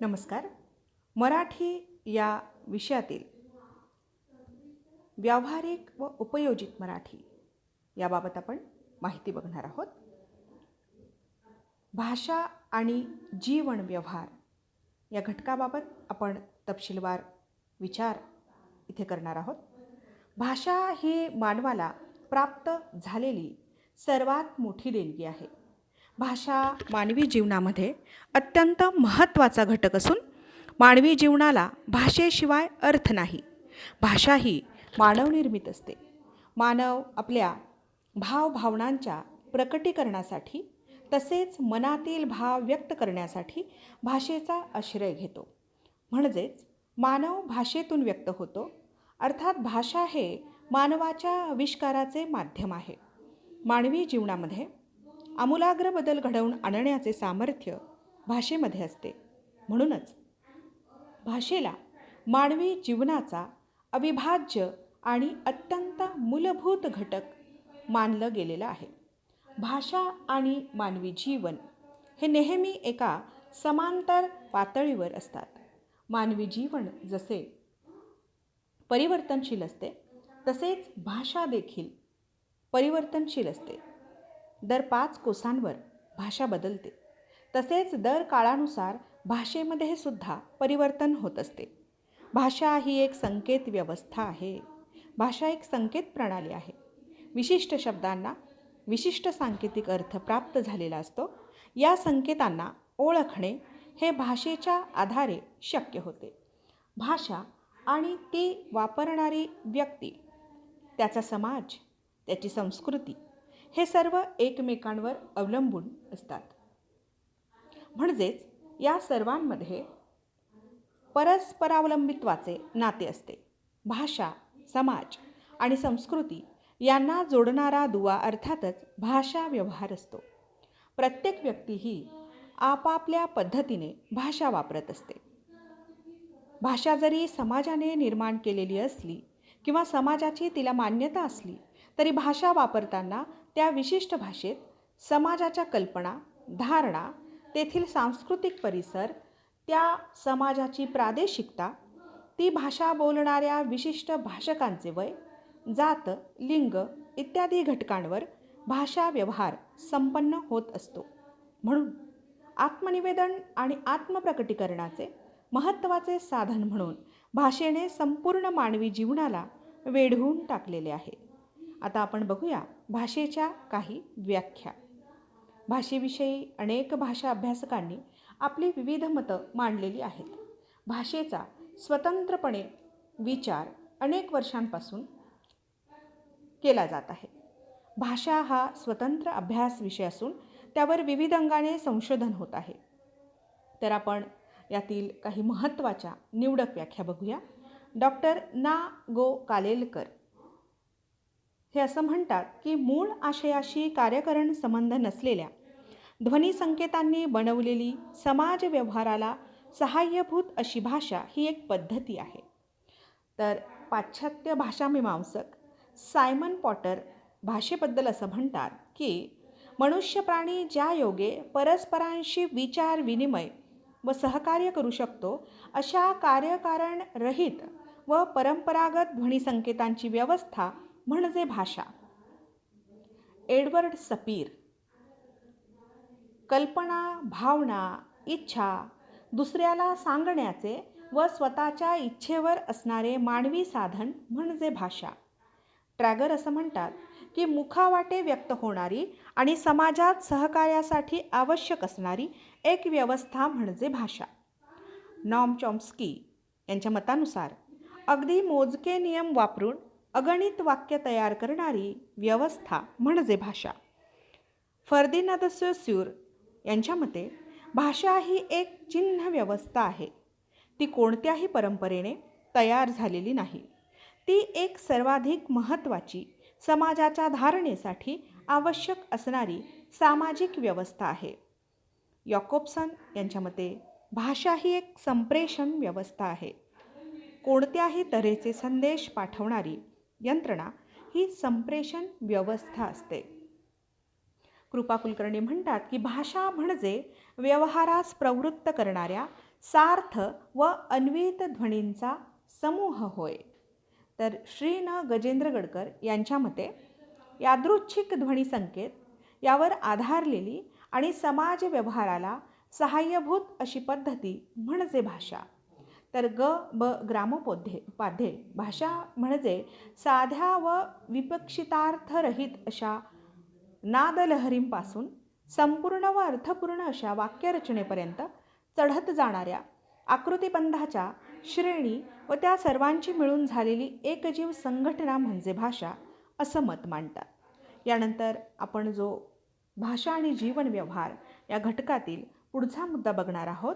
नमस्कार. मराठी या विषयातील व्यावहारिक व उपयोजित मराठी याबाबत आपण माहिती बघणार आहोत. भाषा आणि जीवन व्यवहार या घटकाबाबत आपण तपशीलवार विचार इथे करणार आहोत. भाषा ही मानवाला प्राप्त झालेली सर्वात मोठी देणगी आहे. भाषा मानवी जीवनामध्ये अत्यंत महत्त्वाचा घटक असून मानवी जीवनाला भाषेशिवाय अर्थ नाही. भाषा ही मानवनिर्मित असते. मानव आपल्या भावभावनांच्या प्रकटीकरणासाठी तसेच मनातील भाव व्यक्त करण्यासाठी भाषेचा आश्रय घेतो. म्हणजेच मानव भाषेतून व्यक्त होतो. अर्थात भाषा हे मानवाच्या आविष्काराचे माध्यम आहे. मानवी जीवनामध्ये आमूलाग्र बदल घडवून आणण्याचे सामर्थ्य भाषेमध्ये असते. म्हणूनच भाषेला मानवी जीवनाचा अविभाज्य आणि अत्यंत मूलभूत घटक मानलं गेलेलं आहे. भाषा आणि मानवी जीवन हे नेहमी एका समांतर पातळीवर असतात. मानवी जीवन जसे परिवर्तनशील असते तसेच भाषा देखील परिवर्तनशील असते. दर पाच कोसांवर भाषा बदलते. तसेच दर काळानुसार भाषेमध्ये सुद्धा परिवर्तन होत असते. भाषा ही एक संकेत व्यवस्था आहे. भाषा एक संकेत प्रणाली आहे. विशिष्ट शब्दांना विशिष्ट सांकेतिक अर्थ प्राप्त झालेला असतो. या संकेतांना ओळखणे हे भाषेच्या आधारे शक्य होते. भाषा आणि ती वापरणारी व्यक्ती त्याचा समाज त्याची संस्कृती हे सर्व एकमेकांवर अवलंबून असतात. म्हणजेच या सर्वांमध्ये परस्परावलंबित्वाचे नाते असते. भाषा समाज आणि संस्कृती यांना जोडणारा दुवा अर्थातच भाषा व्यवहार असतो. प्रत्येक व्यक्ती ही आपापल्या पद्धतीने भाषा वापरत असते. भाषा जरी समाजाने निर्माण केलेली असली किंवा समाजाची तिला मान्यता असली तरी भाषा वापरताना त्या विशिष्ट भाषेत समाजाच्या कल्पना धारणा तेथील सांस्कृतिक परिसर त्या समाजाची प्रादेशिकता ती भाषा बोलणाऱ्या विशिष्ट भाषकांचे वय जात लिंग इत्यादी घटकांवर भाषा व्यवहार संपन्न होत असतो. म्हणून आत्मनिवेदन आणि आत्मप्रकटीकरणाचे महत्त्वाचे साधन म्हणून भाषेने संपूर्ण मानवी जीवनाला वेढवून टाकलेले आहे. आता आपण बघूया भाषेच्या काही व्याख्या. भाषेविषयी अनेक भाषा अभ्यासकांनी आपली विविध मतं मांडलेली आहेत. भाषेचा स्वतंत्रपणे विचार अनेक वर्षांपासून केला जात आहे. भाषा हा स्वतंत्र अभ्यास विषय असून त्यावर विविध अंगाने संशोधन होत आहे. तर आपण यातील काही महत्त्वाच्या निवडक व्याख्या बघूया. डॉक्टर ना गो कालेलकर हे असं म्हणतात की मूळ आशयाशी कार्यकरण संबंध नसलेल्या ध्वनी संकेतांनी बनवलेली समाज व्यवहाराला सहाय्यभूत अशी भाषा ही एक पद्धती आहे. तर पाश्चात्य भाषामीमांसक सायमन पॉटर भाषेबद्दल असं म्हणतात की मनुष्य प्राणी ज्या योगे परस्परांशी विचार विनिमय व सहकार्य करू शकतो अशा कार्यकारण रहित व परंपरागत ध्वनिसंकेतांची व्यवस्था म्हणजे भाषा. Edward Sapir. कल्पना भावना इच्छा दुसऱ्याला सांगण्याचे व स्वतःच्या इच्छेवर असणारे मानवी साधन म्हणजे भाषा. ट्रॅगर असं म्हणतात की मुखावाटे व्यक्त होणारी आणि समाजात सहकार्यासाठी आवश्यक असणारी एक व्यवस्था म्हणजे भाषा. नॉम चॉम्स्की यांच्या मतानुसार अगदी मोजके नियम वापरून अगणित वाक्य तयार करणारी व्यवस्था म्हणजे भाषा. फर्दिनाद स्यूर यांच्या मते भाषा ही एक चिन्ह व्यवस्था आहे. ती कोणत्याही परंपरेने तयार झालेली नाही. ती एक सर्वाधिक महत्त्वाची समाजाच्या धारणेसाठी आवश्यक असणारी सामाजिक व्यवस्था आहे. यॉकोब्सन यांच्या मते भाषा ही एक संप्रेषण व्यवस्था आहे. कोणत्याही तऱ्हेचे संदेश पाठवणारी यंत्रणा ही संप्रेषण व्यवस्था असते. कृपा कुलकर्णी म्हणतात की भाषा म्हणजे व्यवहारास प्रवृत्त करणाऱ्या सार्थ व अन्वित ध्वनींचा समूह होय. तर श्री न गजेंद्र गडकर यांच्या मते यादृच्छिक ध्वनी संकेत यावर आधारलेली आणि समाज व्यवहाराला सहाय्यभूत अशी पद्धती म्हणजे भाषा. तर ग ब ग्रामोपोध्ये पाध्ये भाषा म्हणजे साध्या व विपक्षितार्थरहित अशा नादलहरींपासून संपूर्ण व अर्थपूर्ण अशा वाक्यरचनेपर्यंत चढत जाणाऱ्या आकृतिबंधाच्या श्रेणी व त्या सर्वांची मिळून झालेली एकजीव संघटना म्हणजे भाषा असं मत मांडतात. यानंतर आपण जो भाषा आणि जीवन व्यवहार या घटकातील पुढचा मुद्दा बघणार आहोत.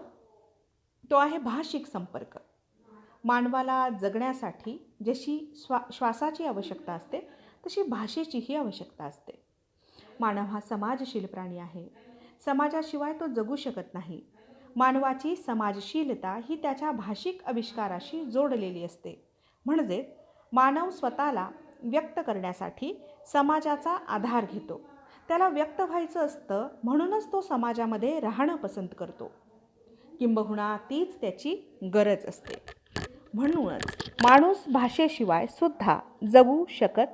तो आहे भाषिक संपर्क. मानवाला जगण्यासाठी जशी श्वा श्वासाची आवश्यकता असते तशी भाषेचीही आवश्यकता असते. मानव हा समाजशील प्राणी आहे. समाजाशिवाय तो जगू शकत नाही. मानवाची समाजशीलता ही त्याच्या भाषिक आविष्काराशी जोडलेली असते. म्हणजेच मानव स्वतःला व्यक्त करण्यासाठी समाजाचा आधार घेतो. त्याला व्यक्त व्हायचं असतं म्हणूनच तो समाजामध्ये राहणं पसंत करतो. किंबहुना तीच त्याची गरज असते. म्हणूनच माणूस भाषेशिवाय सुद्धा जगू शकत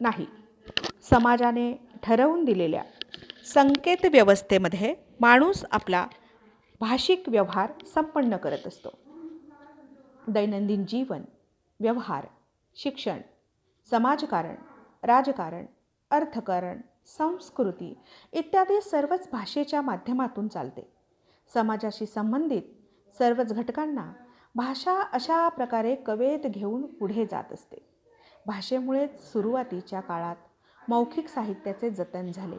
नाही. समाजाने ठरवून दिलेल्या संकेत व्यवस्थेमध्ये माणूस आपला भाषिक व्यवहार संपन्न करत असतो. दैनंदिन जीवन व्यवहार शिक्षण समाजकारण राजकारण अर्थकारण संस्कृती इत्यादी सर्वच भाषेच्या माध्यमातून चालते. समाजाशी संबंधित सर्वच घटकांना भाषा अशा प्रकारे कवेत घेऊन पुढे जात असते. भाषेमुळेच सुरुवातीच्या काळात मौखिक साहित्याचे जतन झाले.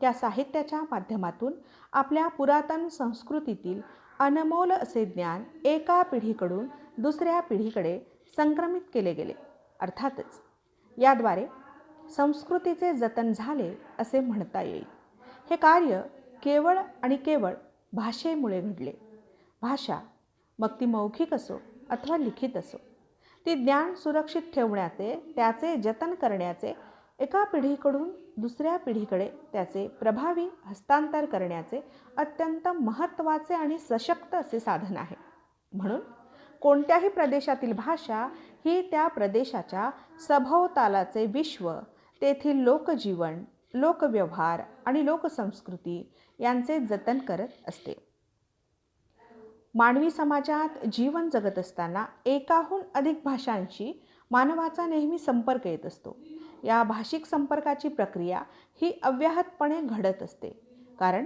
त्या साहित्याच्या माध्यमातून आपल्या पुरातन संस्कृतीतील अनमोल असे ज्ञान एका पिढीकडून दुसऱ्या पिढीकडे संक्रमित केले गेले. अर्थातच याद्वारे संस्कृतीचे जतन झाले असे म्हणता येईल. हे कार्य केवळ आणि केवळ भाषेमुळे घडले. भाषा मग ती मौखिक असो अथवा लिखित असो ती ज्ञान सुरक्षित ठेवण्याचे त्याचे जतन करण्याचे एका पिढीकडून दुसऱ्या पिढीकडे त्याचे प्रभावी हस्तांतर करण्याचे अत्यंत महत्त्वाचे आणि सशक्त असे साधन आहे. म्हणून कोणत्याही प्रदेशातील भाषा ही त्या प्रदेशाच्या सभोवतालाचे विश्व तेथील लोकजीवन लोकव्यवहार आणि लोकसंस्कृती यांचे जतन करत असते. मानवी समाजात जीवन जगत असताना एकाहून अधिक भाषांशी मानवाचा नेहमी संपर्क येत असतो. या भाषिक संपर्काची प्रक्रिया ही अव्याहतपणे घडत असते. कारण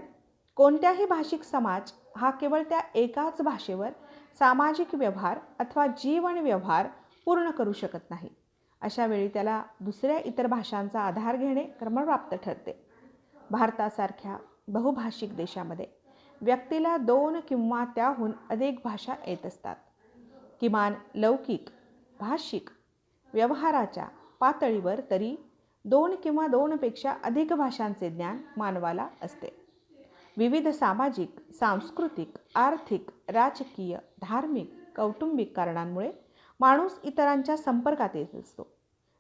कोणत्याही भाषिक समाज हा केवळ त्या एकाच भाषेवर सामाजिक व्यवहार अथवा जीवन व्यवहार पूर्ण करू शकत नाही. अशा वेळी त्याला दुसऱ्या इतर भाषांचा आधार घेणे क्रमप्राप्त ठरते. भारतासारख्या बहुभाषिक देशामध्ये व्यक्तीला दोन किंवा त्याहून अनेक भाषा येत असतात. किमान लौकिक भाषिक व्यवहाराच्या पातळीवर तरी दोन किंवा दोनपेक्षा अधिक भाषांचे ज्ञान मानवाला असते. विविध सामाजिक सांस्कृतिक आर्थिक राजकीय धार्मिक कौटुंबिक कारणांमुळे माणूस इतरांच्या संपर्कात येत असतो.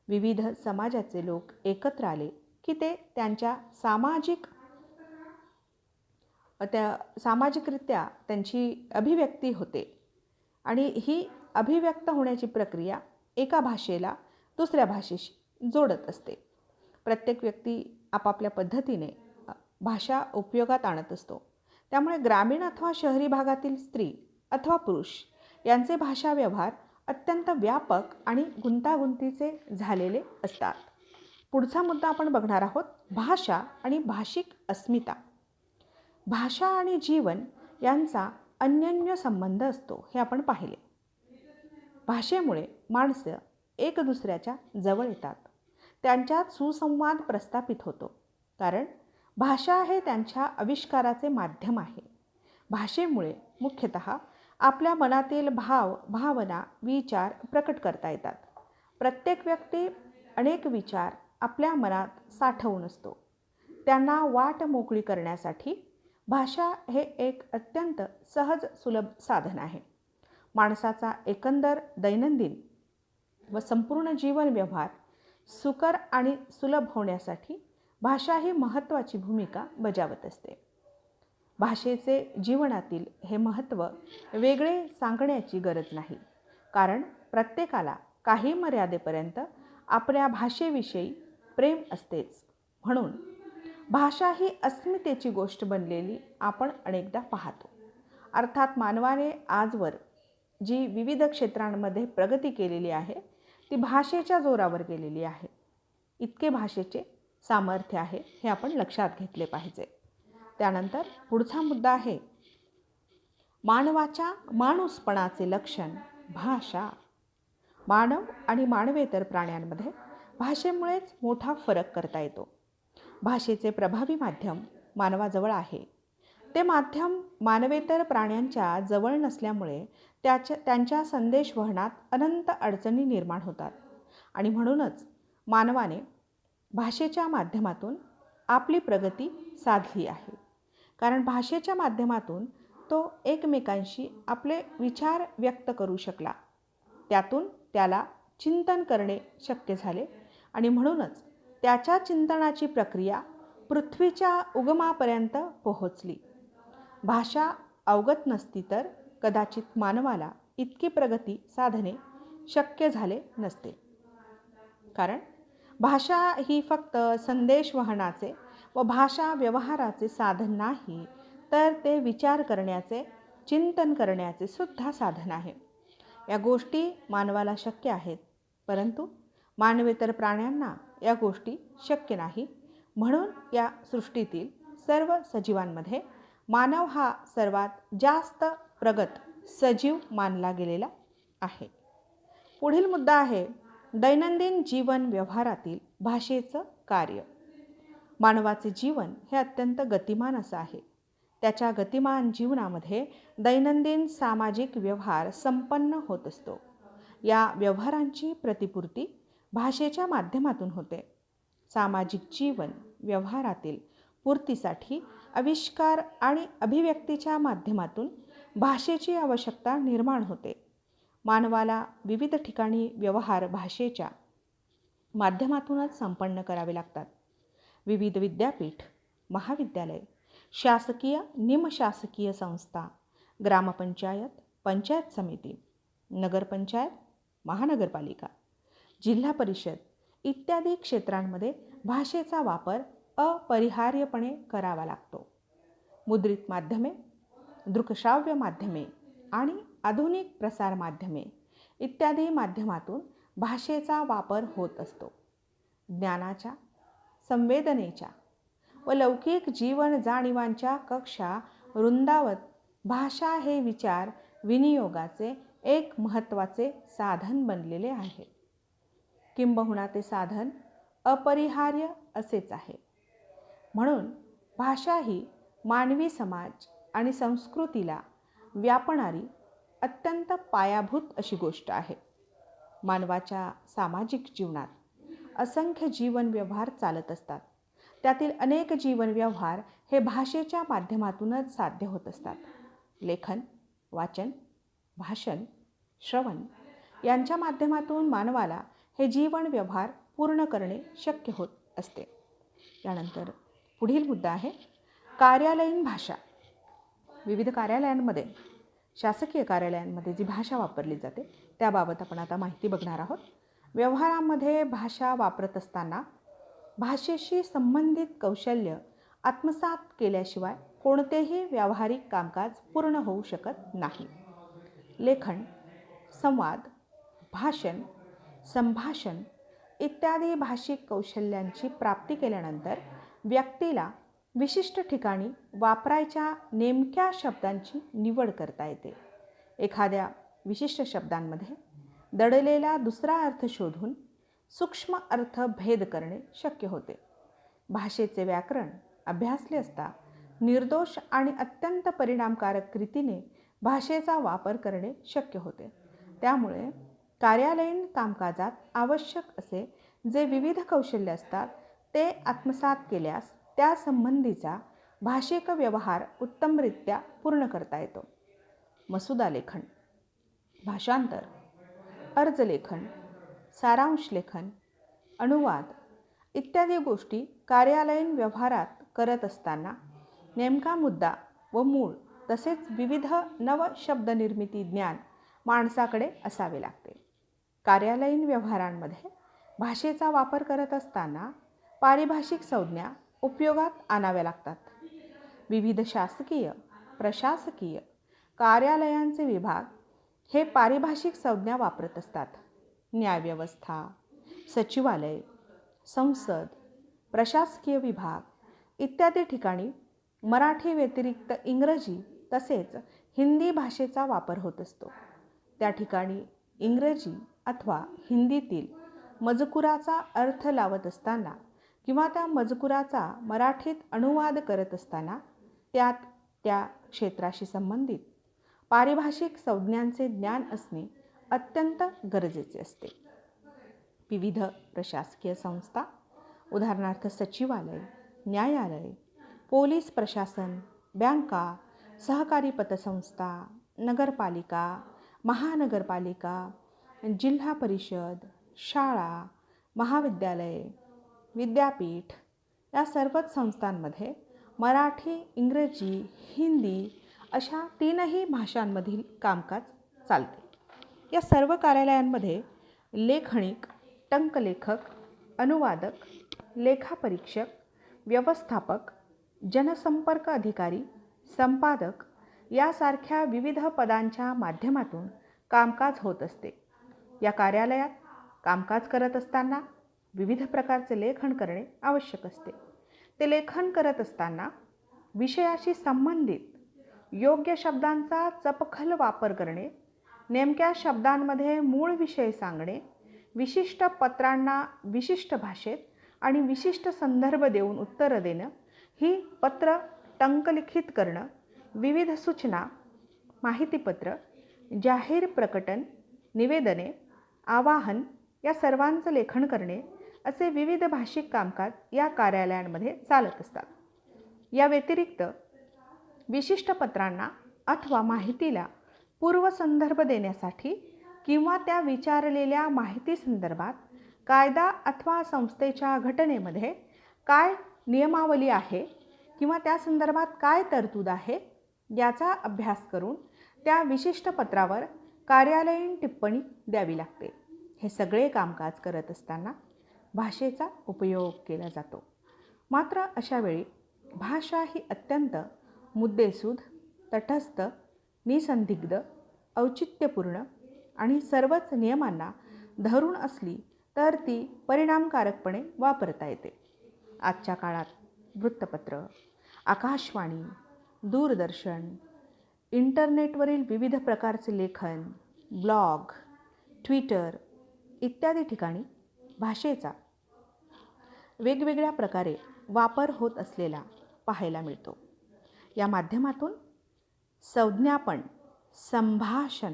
विविध समाजाचे लोक एकत्र आले की ते त्यांच्या सामाजिक त्या सामाजिकरित्या त्यांची अभिव्यक्ती होते आणि ही अभिव्यक्त होण्याची प्रक्रिया एका भाषेला दुसऱ्या भाषेशी जोडत असते. प्रत्येक व्यक्ती आपापल्या पद्धतीने भाषा उपयोगात आणत असतो. त्यामुळे ग्रामीण अथवा शहरी भागातील स्त्री अथवा पुरुष यांचे भाषा व्यवहार अत्यंत व्यापक आणि गुंतागुंतीचे झालेले असतात. पुढचा मुद्दा आपण बघणार आहोत भाषा आणि भाषिक अस्मिता. भाषा आणि जीवन यांचा अन्यन्य संबंध असतो हे आपण पाहिले. भाषेमुळे माणसं एक दुसऱ्याच्या जवळ येतात. त्यांच्यात सुसंवाद प्रस्थापित होतो. कारण भाषा हे त्यांच्या आविष्काराचे माध्यम आहे. भाषेमुळे मुख्यतः आपल्या मनातील भाव भावना विचार प्रकट करता येतात. प्रत्येक व्यक्ती अनेक विचार आपल्या मनात साठवून असतो. त्यांना वाट मोकळी करण्यासाठी भाषा हे एक अत्यंत सहज सुलभ साधन आहे. माणसाचा एकंदर दैनंदिन व संपूर्ण जीवन व्यवहार सुकर आणि सुलभ होण्यासाठी भाषा ही महत्त्वाची भूमिका बजावत असते. भाषेचे जीवनातील हे महत्त्व वेगळे सांगण्याची गरज नाही. कारण प्रत्येकाला काही मर्यादेपर्यंत आपल्या भाषेविषयी प्रेम असतेच. म्हणून भाषा ही अस्मितेची गोष्ट बनलेली आपण अनेकदा पाहतो. अर्थात मानवाने आजवर जी विविध क्षेत्रांमध्ये प्रगती केलेली आहे ती भाषेच्या जोरावर गेलेली आहे. इतके भाषेचे सामर्थ्य आहे हे आपण लक्षात घेतले पाहिजे. त्यानंतर पुढचा मुद्दा आहे. मानवाच्या माणूसपणाचे लक्षण भाषा. मानव आणि मानवेतर प्राण्यांमध्ये भाषेमुळेच मोठा फरक करता येतो. भाषेचे प्रभावी माध्यम मानवाजवळ आहे. ते माध्यम मानवेतर प्राण्यांच्या जवळ नसल्यामुळे त्याच्या त्यांच्या संदेशवहनात अनंत अडचणी निर्माण होतात. आणि म्हणूनच मानवाने भाषेच्या माध्यमातून आपली प्रगती साधली आहे. कारण भाषेच्या माध्यमातून तो एकमेकांशी आपले विचार व्यक्त करू शकला. त्यातून त्याला चिंतन करणे शक्य झाले आणि म्हणूनच त्याच्या चिंतनाची प्रक्रिया पृथ्वीच्या उगमापर्यंत पोहोचली. भाषा अवगत नसती तर कदाचित मानवाला इतकी प्रगती साधणे शक्य झाले नसते. कारण भाषा ही फक्त संदेशवहनाचे व भाषा व्यवहाराचे साधन नाही तर ते विचार करण्याचे चिंतन करण्याचे सुद्धा साधन आहे. या गोष्टी मानवाला शक्य आहेत परंतु मानवेतर प्राण्यांना या गोष्टी शक्य नाही. म्हणून या सृष्टीतील सर्व सजीवांमध्ये मानव हा सर्वात जास्त प्रगत सजीव मानला गेलेला आहे. पुढील मुद्दा आहे दैनंदिन जीवन व्यवहारातील भाषेचं कार्य. मानवाचे जीवन हे अत्यंत गतिमान असं आहे. त्याच्या गतिमान जीवनामध्ये दैनंदिन सामाजिक व्यवहार संपन्न होत असतो. या व्यवहारांची प्रतिपूर्ती भाषेच्या माध्यमातून होते. सामाजिक जीवन व्यवहारातील पूर्तीसाठी आविष्कार आणि अभिव्यक्तीच्या माध्यमातून भाषेची आवश्यकता निर्माण होते. मानवाला विविध ठिकाणी व्यवहार भाषेच्या माध्यमातूनच संपन्न करावे लागतात. विविध विद्यापीठ महाविद्यालय शासकीय निमशासकीय संस्था ग्रामपंचायत पंचायत समिती नगरपंचायत महानगरपालिका जिल्हा परिषद इत्यादी क्षेत्रांमध्ये भाषेचा वापर अपरिहार्यपणे करावा लागतो. मुद्रित माध्यमे दृकश्राव्य माध्यमे आणि आधुनिक प्रसार माध्यमे इत्यादी माध्यमातून भाषेचा वापर होत असतो. ज्ञानाच्या संवेदनेच्या व लौकिक जीवन जाणीवांच्या कक्षा रुंदावत भाषा हे विचार विनियोगाचे एक महत्त्वाचे साधन बनलेले आहे. किंबहुना ते साधन अपरिहार्य असेच आहे. म्हणून भाषा ही मानवी समाज आणि संस्कृतीला व्यापणारी अत्यंत पायाभूत अशी गोष्ट आहे. मानवाच्या सामाजिक जीवनात असंख्य जीवन व्यवहार चालत असतात. त्यातील अनेक जीवन व्यवहार हे भाषेच्या माध्यमातूनच साध्य होत असतात. लेखन वाचन भाषण श्रवण यांच्या माध्यमातून मानवाला हे जीवन व्यवहार पूर्ण करणे शक्य होत असते. त्यानंतर पुढील मुद्दा आहे कार्यालयीन भाषा. विविध कार्यालयांमध्ये शासकीय कार्यालयांमध्ये जी भाषा वापरली जाते त्याबाबत आपण आता माहिती बघणार आहोत. व्यवहारामध्ये भाषा वापरत असताना भाषेशी संबंधित कौशल्य आत्मसात केल्याशिवाय कोणतेही व्यावहारिक कामकाज पूर्ण होऊ शकत नाही. लेखन संवाद भाषण संभाषण इत्यादी भाषिक कौशल्यांची प्राप्ती केल्यानंतर व्यक्तीला विशिष्ट ठिकाणी वापरायच्या नेमक्या शब्दांची निवड करता येते. एखाद्या विशिष्ट शब्दांमध्ये दडलेला दुसरा अर्थ शोधून सूक्ष्म अर्थ भेद करणे शक्य होते. भाषेचे व्याकरण अभ्यासले असता निर्दोष आणि अत्यंत परिणामकारक रीतीने भाषेचा वापर करणे शक्य होते. त्यामुळे कार्यालयीन कामकाजात आवश्यक असे जे विविध कौशल्य असतात ते आत्मसात केल्यास त्यासंबंधीचा भाषिक व्यवहार उत्तमरित्या पूर्ण करता येतो. मसुदा लेखन. भाषांतर. अर्जलेखन सारांश लेखन अनुवाद इत्यादी गोष्टी कार्यालयीन व्यवहारात करत असताना नेमका मुद्दा व मूळ तसेच विविध नव शब्दनिर्मिती ज्ञान माणसाकडे असावे लागते. कार्यालयीन व्यवहारांमध्ये भाषेचा वापर करत असताना पारिभाषिक संज्ञा उपयोगात आणाव्या लागतात. विविध शासकीय प्रशासकीय कार्यालयांचे विभाग हे पारिभाषिक संज्ञा वापरत असतात. न्यायव्यवस्था सचिवालय संसद प्रशासकीय विभाग इत्यादी ठिकाणी मराठी व्यतिरिक्त इंग्रजी तसेच हिंदी भाषेचा वापर होत असतो. त्या ठिकाणी इंग्रजी अथवा हिंदीतील मजकुराचा अर्थ लावत असताना किंवा त्या मजकुराचा मराठीत अनुवाद करत असताना त्यात त्या क्षेत्राशी संबंधित पारिभाषिक संज्ञांचे ज्ञान असणे अत्यंत गरजेचे असते. विविध प्रशासकीय संस्था उदाहरणार्थ सचिवालय न्यायालय पोलीस प्रशासन बँका सहकारी पतसंस्था नगरपालिका महानगरपालिका जिल्हा परिषद शाळा महाविद्यालय विद्यापीठ या सर्वच संस्थांमध्ये मराठी इंग्रजी हिंदी अशा तीनही भाषांमधील कामकाज चालते. या सर्व कार्यालयांमध्ये लेखणिक टंकलेखक अनुवादक लेखापरीक्षक व्यवस्थापक जनसंपर्क अधिकारी संपादक यासारख्या विविध पदांच्या माध्यमातून कामकाज होत असते. या कार्यालयात कामकाज करत असताना विविध प्रकारचे लेखन करणे आवश्यक असते. ते लेखन करत असताना विषयाशी संबंधित योग्य शब्दांचा चपखल वापर करणे नेमक्या शब्दांमध्ये मूळ विषय सांगणे विशिष्ट पत्रांना विशिष्ट भाषेत आणि विशिष्ट संदर्भ देऊन उत्तरं देणं ही पत्र टंकलिखित करणं विविध सूचना माहितीपत्र जाहीर प्रकटन निवेदने आवाहन या सर्वांचं लेखन करणे असे विविध भाषिक कामकाज या कार्यालयांमध्ये चालत असतात. या व्यतिरिक्त विशिष्ट पत्रांना अथवा माहितीला पूर्वसंदर्भ देण्यासाठी किंवा त्या विचारलेल्या माहितीसंदर्भात कायदा अथवा संस्थेच्या घटनेमध्ये काय नियमावली आहे किंवा त्या संदर्भात काय तरतूद आहे याचा अभ्यास करून त्या विशिष्ट पत्रावर कार्यालयीन टिप्पणी द्यावी लागते. हे सगळे कामकाज करत असताना भाषेचा उपयोग केला जातो. मात्र अशावेळी भाषा ही अत्यंत मुद्देसूद तटस्थ निसंदिग्ध औचित्यपूर्ण आणि सर्वच नियमांना धरून असली तर ती परिणामकारकपणे वापरता येते. आजच्या काळात वृत्तपत्र आकाशवाणी दूरदर्शन इंटरनेटवरील विविध प्रकारचे लेखन ब्लॉग ट्विटर इत्यादी ठिकाणी भाषेचा वेगवेगळ्या प्रकारे वापर होत असलेला पाहायला मिळतो. या माध्यमातून संज्ञापन संभाषण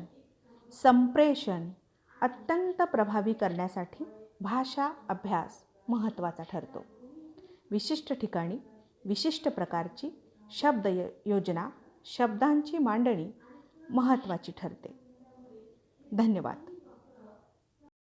संप्रेषण अत्यंत प्रभावी करण्यासाठी भाषा अभ्यास महत्त्वाचा ठरतो. विशिष्ट ठिकाणी विशिष्ट प्रकारची शब्द य योजना शब्दांची मांडणी महत्त्वाची ठरते. धन्यवाद.